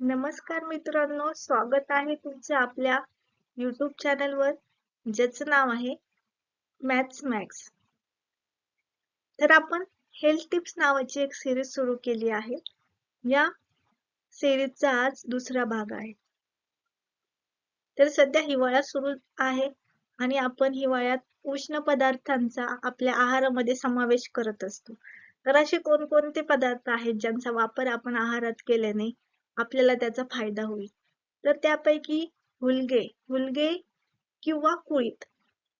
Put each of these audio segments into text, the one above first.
नमस्कार मित्रांनो स्वागत आहे तुमचे आपल्या युट्यूब चॅनलवर ज्याचं नाव आहे मॅथ्स मॅक्स तर आपण हेल्थ टिप्स नावाची एक सिरीज सुरू केली आहे. या सिरीजचा आज दुसरा भाग आहे. तर सध्या हिवाळा सुरू आहे आणि आपण हिवाळ्यात उष्ण पदार्थांचा आपल्या आहारामध्ये समावेश करत असतो. तर असे कोणकोणते पदार्थ आहेत ज्यांचा वापर आपण आहारात केल्याने आपल्याला त्याचा फायदा होईल. तर त्यापैकी हुलगे हुलगे किंवा कुळीथ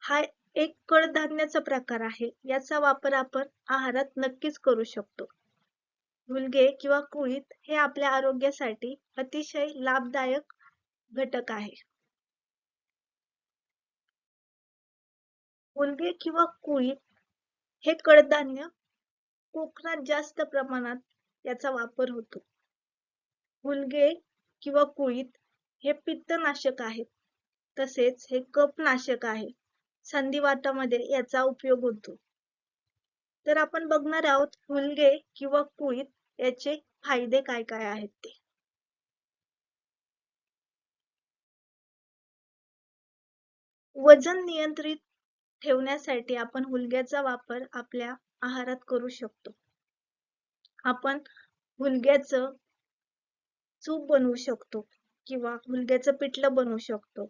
हा एक कडधान्याचा प्रकार आहे. याचा वापर आपण आहारात नक्कीच करू शकतो. हुलगे किंवा कुळीत हे आपल्या आरोग्यासाठी अतिशय लाभदायक घटक आहे. हुलगे किंवा कुळीत हे कडधान्य कोकणात जास्त प्रमाणात याचा वापर होतो. गुलगे किंवा कुळीत हे पित्तनाशक आहे. तसेच हे कफनाशक आहे. संधिवातामध्ये याचा उपयोग होतो. तर आपण बघणार आहोत हुलगे किंवा कुळीत याचे फायदे काय काय आहेत ते. वजन नियंत्रित ठेवण्यासाठी आपण हुलग्याचा वापर आपल्या आहारात करू शकतो. आपण हुलग्याचं सूप बनवू शकतो किंवा हुलग्याचं पिठलं बनवू शकतो.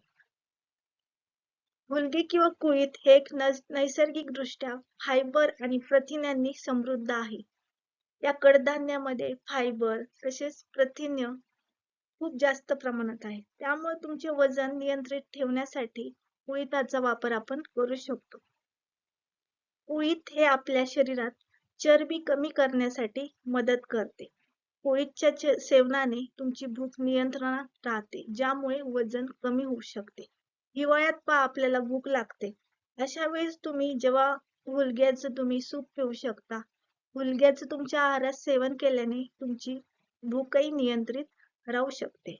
हुलगे किंवा कुळीत हे एक नैसर्गिक दृष्ट्या फायबर आणि प्रथिनांनी समृद्ध आहे. या कडधान्यामध्ये फायबर तसेच प्रथिन्य खूप जास्त प्रमाणात आहे. त्यामुळे तुमचे वजन नियंत्रित ठेवण्यासाठी कुळीथाचा वापर आपण करू शकतो. कुळीथ हे आपल्या शरीरात चरबी कमी करण्यासाठी मदत करते. पोळीच्या सेवनाने तुमची भूक नियंत्रणात राहते ज्यामुळे वजन कमी होऊ शकते. हिवाळ्यात पा आपल्याला भूक लागते. अशा वेळेस तुम्ही जेव्हा हुलग्याचं तुम्ही सूप पिऊ शकता हुलग्याचं तुमच्या आहारात सेवन केल्याने तुमची भूकही नियंत्रित राहू शकते.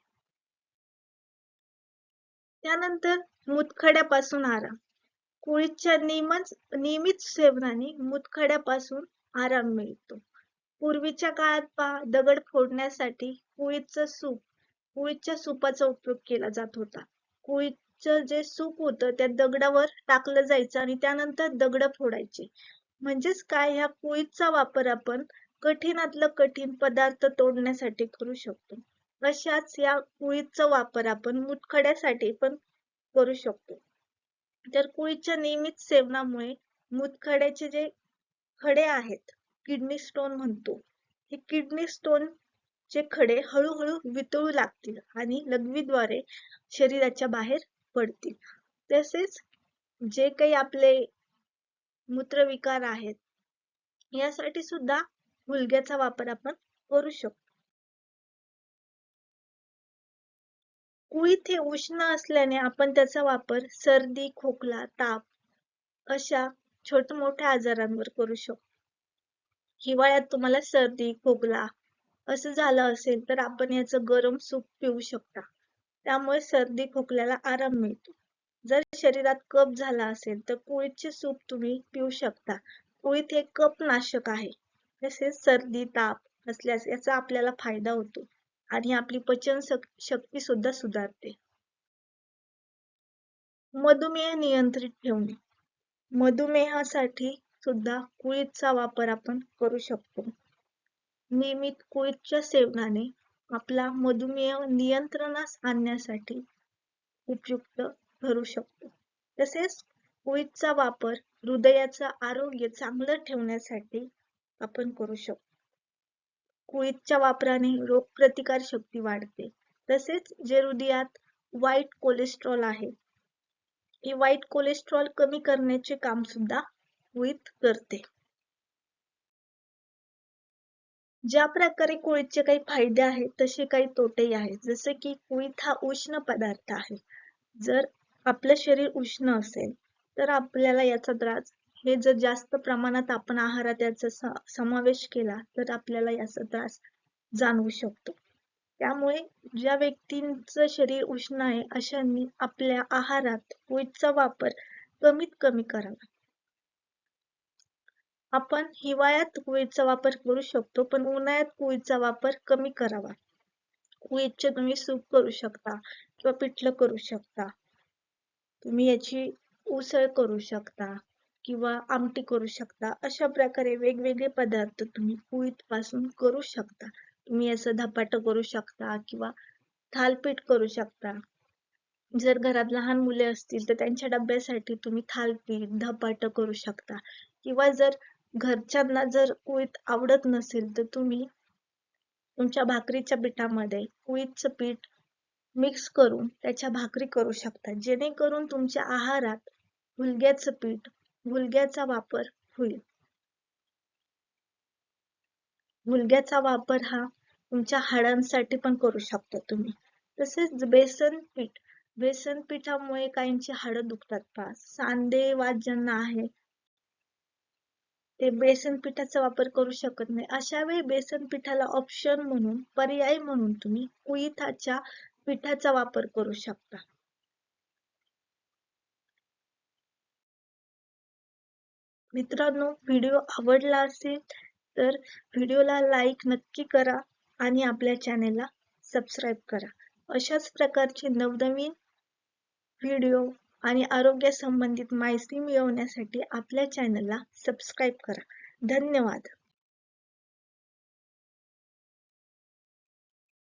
त्यानंतर मुतखड्यापासून आराम. कुळीच्या नियमित सेवनाने मुतखड्यापासून आराम मिळतो. पूर्वीच्या काळात पहा दगड फोडण्यासाठी कुळीचं सूप कुळीच्या सुपाचा उपयोग केला जात होता. कुळीचं जे सूप होतं त्या दगडावर टाकलं जायचं आणि त्यानंतर दगड फोडायचे. म्हणजेच काय? ह्या कुळीचा वापर आपण कठीणातलं कठीण पदार्थ तोडण्यासाठी करू शकतो. अशाच या कुळीचा वापर आपण मुतखड्यासाठी पण करू शकतो. तर कुळीच्या नियमित सेवनामुळे मुतखड्याचे जे खडे आहेत किडनी स्टोन म्हणतो. हे किडनी स्टोन चे खडे हळूहळू वितळू लागतील आणि लघवीद्वारे शरीराच्या बाहेर पडतील. तसेच जे काही आपले मूत्रविकार आहेत यासाठी सुद्धा हुलग्याचा वापर आपण करू शकतो. कुळीत हे उष्ण असल्याने आपण त्याचा वापर सर्दी खोकला ताप अशा छोट मोठ्या आजारांवर करू शकतो. हिवाळ्यात तुम्हाला सर्दी खोकला असं झालं असेल तर आपण याचं गरम सूप पिऊ शकता. त्यामुळे सर्दी खोकल्याला आराम मिळतो. जर शरीरात कप झाला असेल तर कुळीतचे सूप तुम्ही पिऊ शकता. कुळीत हे कप नाशक आहे. तसेच सर्दी ताप असल्यास याचा आपल्याला फायदा होतो आणि आपली पचन शक्ती सुद्धा सुधारते. मधुमेह नियंत्रित ठेवणे. मधुमेहासाठी सुद्धा कुळीतचा वापर आपण करू शकतो. नियमित कुळीतच्या सेवनाने आपला मधुमेह नियंत्रणास आणण्यासाठी उपयुक्त ठरू शकतो. तसेच कुळीतचा वापर हृदयाचा आरोग्य चांगलं ठेवण्यासाठी आपण करू शकतो. कुळीतच्या वापराने रोगप्रतिकार शक्ती वाढते. तसेच जे हृदयात वाईट कोलेस्ट्रॉल आहे हे वाईट कोलेस्ट्रॉल कमी करण्याचे काम सुद्धा कुळीत करते. ज्या प्रकारे कुळीतचे काही फायदे आहेत तसे काही तोटेही आहेत. जसे की कुळीत हा उष्ण पदार्थ आहे. जर आपलं शरीर उष्ण असेल तर आपल्याला याचा त्रास हे जर जास्त प्रमाणात आपण आहारात याचा समावेश केला तर आपल्याला याचा त्रास जाणवू शकतो. त्यामुळे ज्या व्यक्तींचं शरीर उष्ण आहे अशांनी आपल्या आहारात कुळीथचा वापर कमीत कमी करावा. आपण हिवाळ्यात कुळीचा वापर करू शकतो पण उन्हाळ्यात कुळीचा वापर कमी करावा. कुळीचे तुम्ही सूप करू शकता किंवा पिठलं करू शकता. तुम्ही याची उसळ करू शकता किंवा आमटी करू शकता. अशा प्रकारे वेगवेगळे पदार्थ तुम्ही कुळीथपासून करू शकता. तुम्ही याचं धपाटं करू शकता किंवा थालपीठ करू शकता. जर घरात लहान मुले असतील तर त्यांच्या डब्यासाठी तुम्ही थालपीठ धपाटं करू शकता. किंवा जर घरच्यांना जर कुळीथ आवडत नसेल तर तुम्ही तुमच्या भाकरीच्या पिठामध्ये कुळीथचं पीठ मिक्स करून त्याच्या भाकरी करू शकता. जेणेकरून तुमच्या आहारात हुलग्याचं पीठ हुलग्याचा वापर होईल. हुलग्याचा वापर हा तुमच्या हाडांसाठी पण करू शकता तुम्ही. तसेच बेसन पीठ बेसन पिठामुळे काहींची हाडं दुखतात पा सांधेवात ज्यांना आहे ते बेसन पिठाचा वापर करू शकत नाही. अशा वेळी बेसन पिठाला ऑप्शन म्हणून पर्याय म्हणून तुम्ही कुळिथाच्या पिठाचा वापर करू शकता. मित्रांनो व्हिडिओ आवडला असेल तर व्हिडिओला लाईक नक्की करा आणि आपल्या चॅनेलला सबस्क्राईब करा. अशाच प्रकारचे नवनवीन व्हिडिओ आणि आरोग्य संबंधित माहिती मिळवण्यासाठी आपल्या चॅनलला सबस्क्राईब करा. धन्यवाद.